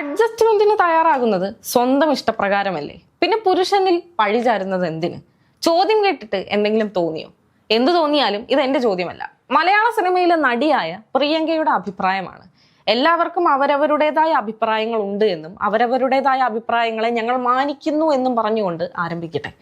അഡ്ജസ്റ്റ്മെന്റിന് തയ്യാറാകുന്നത് സ്വന്തം ഇഷ്ടപ്രകാരമല്ലേ? പിന്നെ പുരുഷനിൽ പഴിചാരുന്നത് എന്തിന്? ചോദ്യം കേട്ടിട്ട് എന്തെങ്കിലും തോന്നിയോ? എന്തു തോന്നിയാലും ഇത് എന്റെ ചോദ്യമല്ല. മലയാള സിനിമയിലെ നടിയായ പ്രിയങ്കയുടെ അഭിപ്രായമാണ്. എല്ലാവർക്കും അവരവരുടേതായ അഭിപ്രായങ്ങൾ ഉണ്ട് എന്നും അവരവരുടേതായ അഭിപ്രായങ്ങളെ ഞങ്ങൾ മാനിക്കുന്നു എന്നും പറഞ്ഞുകൊണ്ട് ആരംഭിക്കട്ടെ.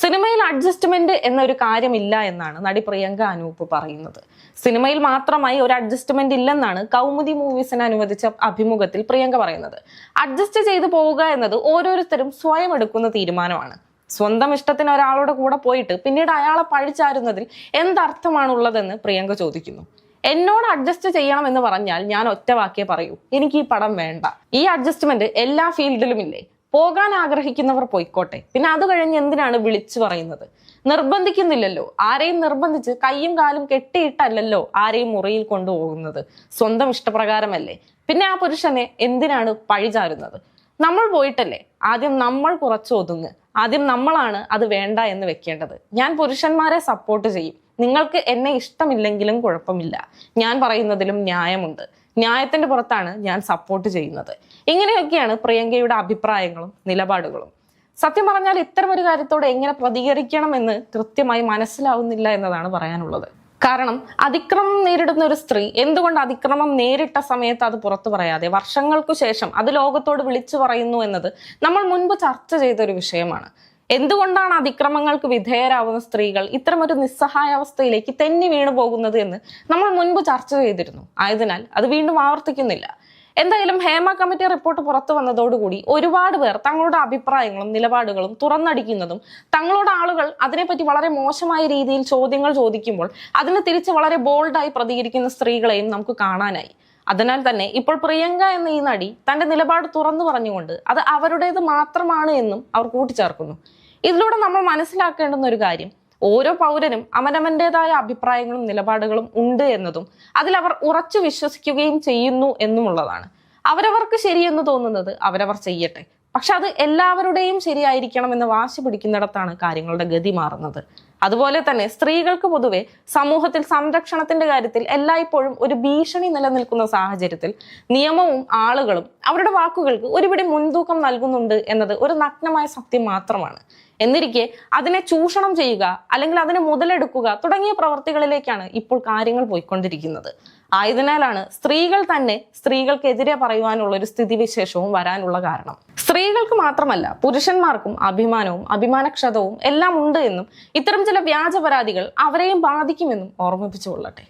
സിനിമയിൽ അഡ്ജസ്റ്റ്മെന്റ് എന്നൊരു കാര്യമില്ല എന്നാണ് നടി പ്രിയങ്ക അനൂപ് പറയുന്നത്. സിനിമയിൽ മാത്രമായി ഒരു അഡ്ജസ്റ്റ്മെന്റ് ഇല്ലെന്നാണ് കൗമുദി മൂവീസിന് അനുവദിച്ച അഭിമുഖത്തിൽ പ്രിയങ്ക പറയുന്നത്. അഡ്ജസ്റ്റ് ചെയ്തു പോവുക എന്നത് ഓരോരുത്തരും സ്വയം എടുക്കുന്ന തീരുമാനമാണ്. സ്വന്തം ഇഷ്ടത്തിന് ഒരാളുടെ കൂടെ പോയിട്ട് പിന്നീട് അയാളെ പഴിച്ചാരുന്നതിൽ എന്തർത്ഥമാണുള്ളതെന്ന് പ്രിയങ്ക ചോദിക്കുന്നു. എന്നോട് അഡ്ജസ്റ്റ് ചെയ്യണം എന്ന് പറഞ്ഞാൽ ഞാൻ ഒറ്റ പറയൂ. എനിക്ക് ഈ പടം വേണ്ട. ഈ അഡ്ജസ്റ്റ്മെന്റ് എല്ലാ ഫീൽഡിലും ഇല്ലേ? പോകാൻ ആഗ്രഹിക്കുന്നവർ പോയിക്കോട്ടെ. പിന്നെ അത് കഴിഞ്ഞ് എന്തിനാണ് വിളിച്ചു പറയുന്നത്? നിർബന്ധിക്കുന്നില്ലല്ലോ. ആരെയും നിർബന്ധിച്ച് കയ്യും കാലും കെട്ടിയിട്ടല്ലല്ലോ ആരെയും മുറിയിൽ കൊണ്ടുപോകുന്നത്. സ്വന്തം ഇഷ്ടപ്രകാരമല്ലേ. പിന്നെ ആ പുരുഷനെ എന്തിനാണ് പഴിചാരുന്നത് നമ്മൾ പോയിട്ടല്ലേ. ആദ്യം നമ്മൾ കുറച്ച് ഒതുങ്ങ്. ആദ്യം നമ്മളാണ് അത് വേണ്ട എന്ന് വെക്കേണ്ടത്. ഞാൻ പുരുഷന്മാരെ സപ്പോർട്ട് ചെയ്യും. നിങ്ങൾക്ക് എന്നെ ഇഷ്ടമില്ലെങ്കിലും കുഴപ്പമില്ല. ഞാൻ പറയുന്നതിലും ന്യായമുണ്ട്. ന്യായത്തിന്റെ പുറത്താണ് ഞാൻ സപ്പോർട്ട് ചെയ്യുന്നത്. ഇങ്ങനെയൊക്കെയാണ് പ്രിയങ്കയുടെ അഭിപ്രായങ്ങളും നിലപാടുകളും. സത്യം പറഞ്ഞാൽ ഇത്തരം ഒരു കാര്യത്തോട് എങ്ങനെ പ്രതികരിക്കണം എന്ന് കൃത്യമായി മനസ്സിലാവുന്നില്ല എന്നതാണ് പറയാനുള്ളത്. കാരണം അതിക്രമം നേരിടുന്ന ഒരു സ്ത്രീ എന്തുകൊണ്ട് അതിക്രമം നേരിട്ട സമയത്ത് അത് പുറത്തു പറയാതെ വർഷങ്ങൾക്കു ശേഷം അത് ലോകത്തോട് വിളിച്ചു പറയുന്നു എന്നത് നമ്മൾ മുൻപ് ചർച്ച ചെയ്ത ഒരു വിഷയമാണ്. എന്തുകൊണ്ടാണ് അതിക്രമങ്ങൾക്ക് വിധേയരാവുന്ന സ്ത്രീകൾ ഇത്തരമൊരു നിസ്സഹായാവസ്ഥയിലേക്ക് തെന്നി വീണു പോകുന്നത് എന്ന് നമ്മൾ മുൻപ് ചർച്ച ചെയ്തിരുന്നു. ആയതിനാൽ അത് വീണ്ടും ആവർത്തിക്കുന്നില്ല. എന്തായാലും ഹേമ കമ്മിറ്റി റിപ്പോർട്ട് പുറത്തു വന്നതോടുകൂടി ഒരുപാട് പേർ തങ്ങളുടെ അഭിപ്രായങ്ങളും നിലപാടുകളും തുറന്നടിക്കുന്നതും തങ്ങളുടെ ആളുകൾ അതിനെപ്പറ്റി വളരെ മോശമായ രീതിയിൽ ചോദ്യങ്ങൾ ചോദിക്കുമ്പോൾ അതിന് തിരിച്ച് വളരെ ബോൾഡായി പ്രതികരിക്കുന്ന സ്ത്രീകളെയും നമുക്ക് കാണാനായി. അതിനാൽ തന്നെ ഇപ്പോൾ പ്രിയങ്ക എന്ന ഈ നടി തന്റെ നിലപാട് തുറന്നു പറഞ്ഞുകൊണ്ട് അത് അവരുടേത് മാത്രമാണ് എന്നും അവർ കൂട്ടിച്ചേർക്കുന്നു. ഇതിലൂടെ നമ്മൾ മനസ്സിലാക്കേണ്ടുന്ന ഒരു കാര്യം ഓരോ പൗരനും അവനവന്റെതായ അഭിപ്രായങ്ങളും നിലപാടുകളും ഉണ്ട് എന്നതും അതിൽ അവർ ഉറച്ചു വിശ്വസിക്കുകയും ചെയ്യുന്നു എന്നുമുള്ളതാണ്. അവരവർക്ക് ശരിയെന്ന് തോന്നുന്നത് അവരവർ ചെയ്യട്ടെ. പക്ഷെ അത് എല്ലാവരുടെയും ശരിയായിരിക്കണം എന്ന് വാശി പിടിക്കുന്നിടത്താണ് കാര്യങ്ങളുടെ ഗതി മാറുന്നത്. അതുപോലെ തന്നെ സ്ത്രീകൾക്ക് പൊതുവെ സമൂഹത്തിൽ സംരക്ഷണത്തിന്റെ കാര്യത്തിൽ എല്ലായ്പ്പോഴും ഒരു ഭീഷണി നിലനിൽക്കുന്ന സാഹചര്യത്തിൽ നിയമവും ആളുകളും അവരുടെ വാക്കുകൾക്ക് ഒരുപിടി മുൻതൂക്കം നൽകുന്നുണ്ട് എന്നത് ഒരു നഗ്നമായ സത്യം മാത്രമാണ്. എന്നിരിക്കെ അതിനെ ചൂഷണം ചെയ്യുക അല്ലെങ്കിൽ അതിനെ മുതലെടുക്കുക തുടങ്ങിയ പ്രവർത്തികളിലേക്കാണ് ഇപ്പോൾ കാര്യങ്ങൾ പോയിക്കൊണ്ടിരിക്കുന്നത്. ആയതിനാലാണ് സ്ത്രീകൾ തന്നെ സ്ത്രീകൾക്കെതിരെ പറയുവാനുള്ള ഒരു സ്ഥിതിവിശേഷവും വരാനുള്ള കാരണം. സ്ത്രീകൾക്ക് മാത്രമല്ല പുരുഷന്മാർക്കും അഭിമാനവും അഭിമാനക്ഷതവും എല്ലാം ഉണ്ട് എന്നും ഇത്തരം ചില വ്യാജ പരാതികൾ അവരെയും ബാധിക്കുമെന്നും ഓർമ്മിപ്പിച്ചു ഓർമ്മിപ്പിച്ചുകൊള്ളട്ടെ